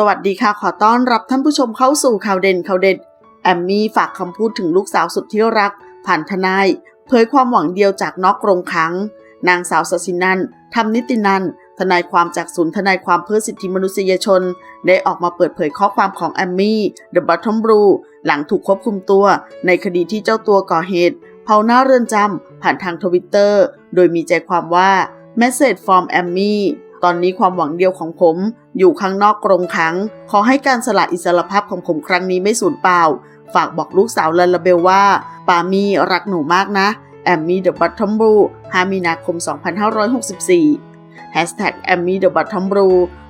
สวัสดีค่ะ ขอต้อนรับท่านผู้ชมเข้าสู่ข่าวเด่นข่าวเด็ด แอมมี่ฝากคำพูดถึงลูกสาวสุดที่รัก ผ่านทนาย เผยความหวังเดียวจากนอกโรงขัง นางสาวสศินันทำนิตินันท์ทนายความจากศูนย์ทนายความเพื่อสิทธิมนุษยชน ได้ออกมาเปิดเผยข้อความของแอมมี่เดอะบัตทอมบลูหลังถูกควบคุมตัว ในคดีที่เจ้าตัวก่อเหตุ เผาหน้าเรือนจำผ่านทางทวิตเตอร์โดยมีใจความว่า Message from Amy ตอนนี้ความหวังเดียวของผม อยู่ข้างนอกกรงขัง ขอให้การสละอิสรภาพของผมครั้งนี้ไม่สูญเปล่า ฝากบอกลูกสาวลาลาเบลว่า ปามีรักหนูมากนะ แอมมี่เดอะบัตทอมบลู5มีนาคม 2564 Hashtag แอมมี่เดอะบัตทอมบู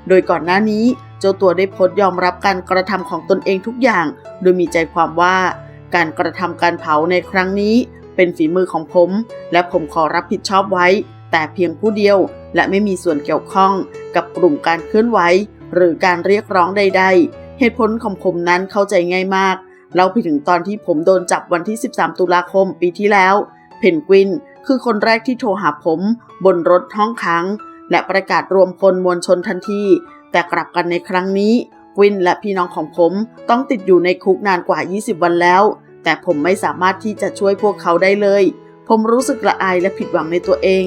โดยก่อนหน้านี้ เจ้าตัวได้โพสต์ยอมรับการกระทำของตนเองทุกอย่าง โดยมีใจความว่า การกระทำการเผาในครั้งนี้ เป็นฝีมือของผม และผมขอรับผิดชอบไว้ แต่เพียงผู้เดียว และไม่มีส่วนเกี่ยวข้องกับกลุ่มการเคลื่อนไหว หรือการเรียกร้องใด ๆ เหตุผลของผมนั้นเข้าใจง่ายมากเราไปถึงตอนที่ผมโดนจับวันที่ 13 ตุลาคมปีที่แล้ว เพนกวิน คือคนแรกที่โทรหาผมบนรถห้องค้าง และประกาศรวมพลมวลชนทันที แต่กลับกันในครั้งนี้กวินและพี่น้องของผมต้องติดอยู่ในคุกนานกว่า 20 วันแล้ว แต่ผมไม่สามารถที่จะช่วยพวกเขาได้เลย ผมรู้สึกละอายและผิดหวังในตัวเอง